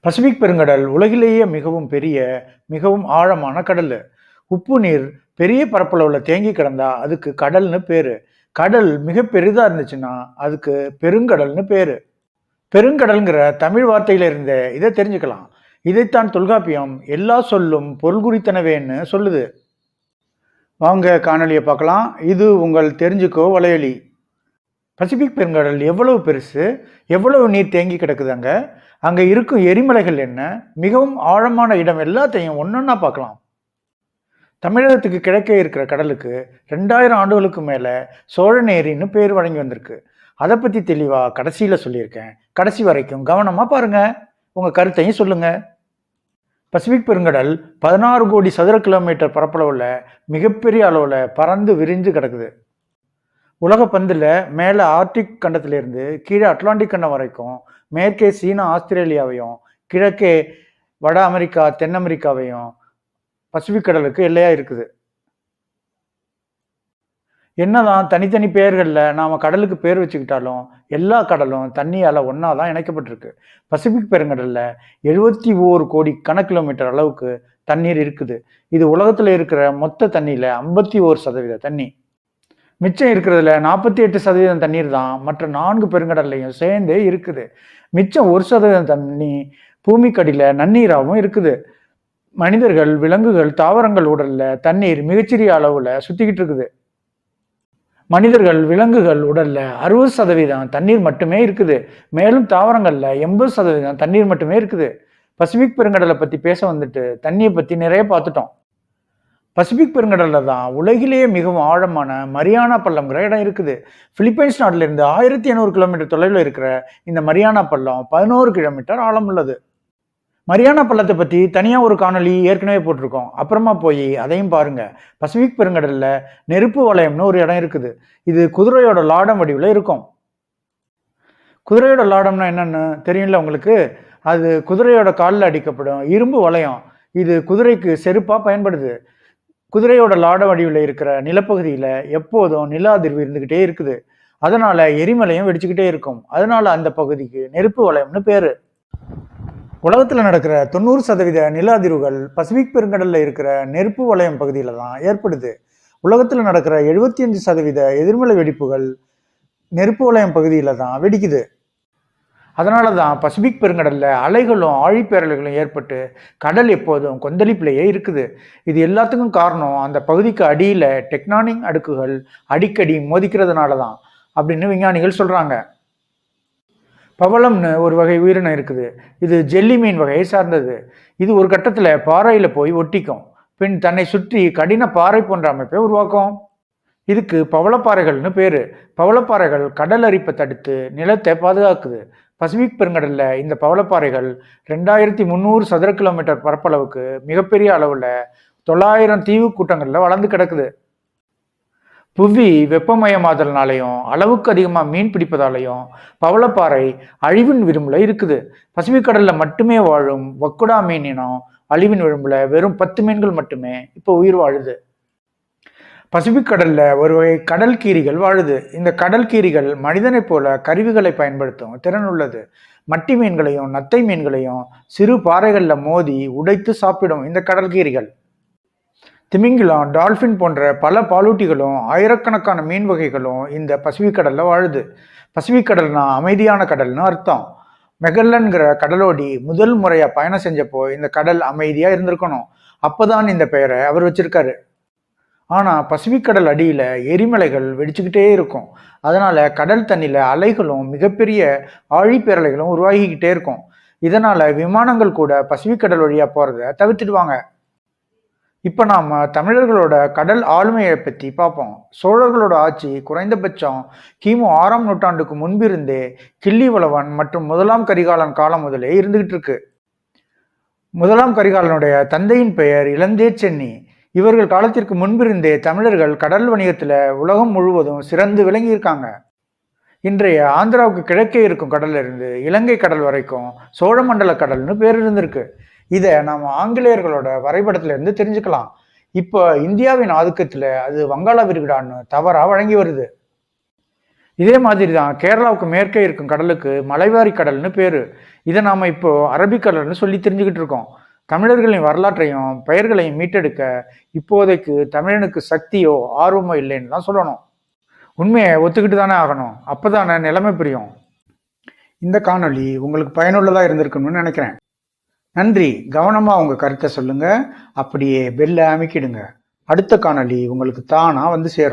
Pacific பெருங்கடல் உலகிலேயே மிகவும் பெரிய மிகவும் ஆழமான கடல். உப்பு நீர் பெரிய பரப்பளவில் தேங்கி கிடந்தா அதுக்கு கடல்னு பேரு. கடல் மிக பெரிதா இருந்துச்சுன்னா அதுக்கு பெருங்கடல்னு பேரு. பெருங்கடல்ங்கிற தமிழ் வார்த்தையிலிருந்தே இதை தெரிஞ்சுக்கலாம். இதைத்தான் தொல்காப்பியம் எல்லா சொல்லும் பொருள் குறித்தனவேன்னு சொல்லுது. வாங்க காணொலியை பார்க்கலாம். இது உங்கள் தெரிஞ்சுக்கோ வலையொலி. பசிபிக் பெருங்கடல் எவ்வளவு பெருசு? எவ்வளவு நீர் தேங்கி கிடக்குது அங்கே? அங்கே இருக்கும் எரிமலைகள் என்ன? மிகவும் ஆழமான இடம் எல்லாத்தையும் ஒன்றுன்னா பார்க்கலாம். தமிழகத்துக்கு கிழக்கே இருக்கிற கடலுக்கு ரெண்டாயிரம் ஆண்டுகளுக்கு மேலே சோழநேரின்னு பேர் வழங்கி வந்திருக்கு. அதை பற்றி தெளிவாக கடைசியில் சொல்லியிருக்கேன். கடைசி வரைக்கும் கவனமாக பாருங்கள் உங்கள் கருத்தையும் சொல்லுங்கள் பசிபிக் பெருங்கடல் பதினாறு கோடி சதுர கிலோமீட்டர் பரப்பளவில் மிகப்பெரிய அளவில் பறந்து விரிஞ்சு கிடக்குது. உலக பந்தில் மேலே ஆர்டிக் கண்டத்திலிருந்து கீழே அட்லாண்டிக் கண்டம் வரைக்கும் மேற்கே சீனா ஆஸ்திரேலியாவையும் கிழக்கே வட அமெரிக்கா தென் அமெரிக்காவையும் பசிபிக் கடலுக்கு எல்லையாக இருக்குது. என்னதான் தனித்தனி பெயர்களில் நாம் கடலுக்கு பேர் வச்சுக்கிட்டாலும் எல்லா கடலும் தண்ணியால் ஒன்றா தான் இணைக்கப்பட்டிருக்கு. பசிபிக் பெருங்கடலில் எழுபத்தி ஓரு கோடி கன கிலோமீட்டர் அளவுக்கு தண்ணீர் இருக்குது. இது உலகத்தில் இருக்கிற மொத்த தண்ணியில் ஐம்பத்தி ஓரு சதவீத தண்ணி. மிச்சம் இருக்கிறதுல நாற்பத்தி எட்டு சதவீதம் தண்ணீர் தான் மற்ற நான்கு பெருங்கடல்லையும் சேர்ந்தே இருக்குது. மிச்சம் ஒரு சதவீதம் தண்ணி பூமிக்கடியில் நன்னீராகவும் இருக்குது. மனிதர்கள் விலங்குகள் தாவரங்கள் உடலில் தண்ணீர் மிகச்சிறிய அளவில் சுற்றிக்கிட்டு இருக்குது. மனிதர்கள் விலங்குகள் உடலில் அறுபது சதவீதம் தண்ணீர் மட்டுமே இருக்குது. மேலும் தாவரங்களில் எண்பது சதவீதம் தண்ணீர் மட்டுமே இருக்குது. பசிபிக் பெருங்கடலை பற்றி பேச வந்துட்டு தண்ணியை பற்றி நிறைய பார்த்துட்டோம். பசிபிக் பெருங்கடலில் தான் உலகிலேயே மிகவும் ஆழமான மரியானா பள்ளம்ங்கிற இடம் இருக்குது. பிலிப்பைன்ஸ் நாட்டிலிருந்து ஆயிரத்தி எண்ணூறு கிலோமீட்டர் தொலைவில் இருக்கிற இந்த மரியானா பள்ளம் பதினோரு கிலோமீட்டர் ஆழம் உள்ளது. மரியானா பள்ளத்தை பற்றி தனியாக ஒரு காணொளி ஏற்கனவே போட்டிருக்கோம். அப்புறமா போய் அதையும் பாருங்கள் பசிபிக் பெருங்கடலில் நெருப்பு வளையம்னு ஒரு இடம் இருக்குது. இது குதிரையோட லாடம் வடிவில் இருக்கும். குதிரையோட லாடம்னா என்னென்னு தெரியும்ல உங்களுக்கு? அது குதிரையோட காலில் அடிக்கப்படும் இரும்பு வளையம். இது குதிரைக்கு செருப்பாக பயன்படுது. குதிரையோட லாட வடிவில் இருக்கிற நிலப்பகுதியில் எப்போதும் நில அதிர்வு இருந்துக்கிட்டே இருக்குது. அதனால எரிமலையும் வெடிச்சுக்கிட்டே இருக்கும். அதனால அந்த பகுதிக்கு நெருப்பு வளையம்னு பேரு. உலகத்தில் நடக்கிற தொண்ணூறு சதவீத நில அதிர்வுகள் பசிபிக் பெருங்கடலில் இருக்கிற நெருப்பு வளையம் பகுதியில் தான் ஏற்படுது. உலகத்தில் நடக்கிற எழுபத்தி அஞ்சு சதவீத எதிர்மலை வெடிப்புகள் நெருப்பு வளையம் பகுதியில் தான் வெடிக்குது. அதனால தான் பசிபிக் பெருங்கடலில் அலைகளும் ஆழிப்பேரலைகளும் ஏற்பட்டு கடல் எப்போதும் கொந்தளிப்பிலேயே இருக்குது. இது எல்லாத்துக்கும் காரணம் அந்த பகுதிக்கு அடியில் டெக்னானிக் அடுக்குகள் அடிக்கடி மோதிக்கிறதுனால தான் அப்படின்னு விஞ்ஞானிகள் சொல்கிறாங்க பவளம்னு ஒரு வகை உயிரினம் இருக்குது. இது ஜெல்லி மீன் வகையை சார்ந்தது. இது ஒரு கட்டத்தில் பாறையில் போய் ஒட்டிக்கும். பின் தன்னை சுற்றி கடின பாறை போன்ற அமைப்பை உருவாக்கும். இதுக்கு பவளப்பாறைகள்னு பேர். பவளப்பாறைகள் கடல் அரிப்பை தடுத்து நிலத்தை பாதுகாக்குது. பசிபிக் பெருங்கடலில் இந்த பவளப்பாறைகள் ரெண்டாயிரத்தி முந்நூறு சதுர கிலோமீட்டர் பரப்பளவுக்கு மிகப்பெரிய அளவில் தொள்ளாயிரம் தீவு கூட்டங்களில் வளர்ந்து கிடக்குது. புவி வெப்பமயமாதல்னாலையும் அளவுக்கு அதிகமாக மீன் பிடிப்பதாலையும் பவளப்பாறை அழிவின் விரும்பில் இருக்குது. பசிபிக் கடலில் மட்டுமே வாழும் வக்குடா மீன் இனம் அழிவின் விளிம்பில் வெறும் பத்து மீன்கள் மட்டுமே இப்போ உயிர் வாழுது. பசிபிக் கடலில் ஒரு வகை கடல் கீரிகள் வாழுது. இந்த கடல் கீரிகள் மனிதனைப் போல கருவிகளை பயன்படுத்தும் திறன் உள்ளது. மட்டி மீன்களையும் நத்தை மீன்களையும் சிறு பாறைகளில் மோதி உடைத்து சாப்பிடும் இந்த கடல் கீரிகள் திமிங்கிலம் டால்ஃபின் போன்ற பல பாலூட்டிகளும் ஆயிரக்கணக்கான மீன் வகைகளும் இந்த பசிபிக் கடலில் வாழுது. பசிபிக் கடல்னா அமைதியான கடல்னு அர்த்தம். மெகல்லன்கிற கடலோடி முதல் முறையாக பயணம் செஞ்சப்போ இந்த கடல் அமைதியாக இருந்திருக்கணும். அப்போதான் இந்த பெயரை அவர் வச்சிருக்காரு. ஆனால் பசிபிக் கடல் அடியில் எரிமலைகள் வெடிச்சுக்கிட்டே இருக்கும். அதனால் கடல் தண்ணியில் அலைகளும் மிகப்பெரிய ஆழிப்பேரலைகளும் உருவாகிக்கிட்டே இருக்கும். இதனால் விமானங்கள் கூட பசிபிக்கடல் வழியாக போகிறத தவிர்த்துடுவாங்க. இப்போ நாம் தமிழர்களோட கடல் ஆளுமையை பற்றி பார்ப்போம். சோழர்களோட ஆட்சி குறைந்தபட்சம் கிமு ஆறாம் நூற்றாண்டுக்கு முன்பிருந்தே கிள்ளிவளவன் மற்றும் முதலாம் கரிகாலன் காலம் முதலே இருந்துகிட்டு இருக்கு. முதலாம் கரிகாலனுடைய தந்தையின் பெயர் இளந்தே சென்னி. இவர்கள் காலத்திற்கு முன்பிருந்தே தமிழர்கள் கடல் வணிகத்தில் உலகம் முழுவதும் சிறந்து விளங்கியிருக்காங்க. இன்றைய ஆந்திராவுக்கு கிழக்கே இருக்கும் கடல்ல இருந்து இலங்கை கடல் வரைக்கும் சோழமண்டல கடல்னு பேர் இருந்திருக்கு. இதை நாம் ஆங்கிலேயர்களோட வரைபடத்துலேருந்து தெரிஞ்சுக்கலாம். இப்போ இந்தியாவின் ஆதிக்கத்தில் அது வங்காள விரிகுடான்னு தவறாக வழங்கி வருது. இதே மாதிரி தான் கேரளாவுக்கு மேற்கே இருக்கும் கடலுக்கு மலைவாரி கடல்னு பேர். இதை நாம் இப்போ அரபிக்கடல்னு சொல்லி தெரிஞ்சுக்கிட்டு இருக்கோம். தமிழர்களின் வரலாற்றையும் பெயர்களையும் மீட்டெடுக்க இப்போதைக்கு தமிழனுக்கு சக்தியோ ஆர்வமோ இல்லைன்னு தான் சொல்லணும். உண்மையை ஒத்துக்கிட்டு தானே ஆகணும். அப்போ தானே நிலைமை புரியும். இந்த காணொளி உங்களுக்கு பயனுள்ளதாக இருந்திருக்கணும்னு நினைக்கிறேன். நன்றி. கவனமாக உங்கள் கருத்தை சொல்லுங்கள் அப்படியே பெல்லை அமைக்கிடுங்க. அடுத்த காணொளி உங்களுக்கு தானாக வந்து சேரும்.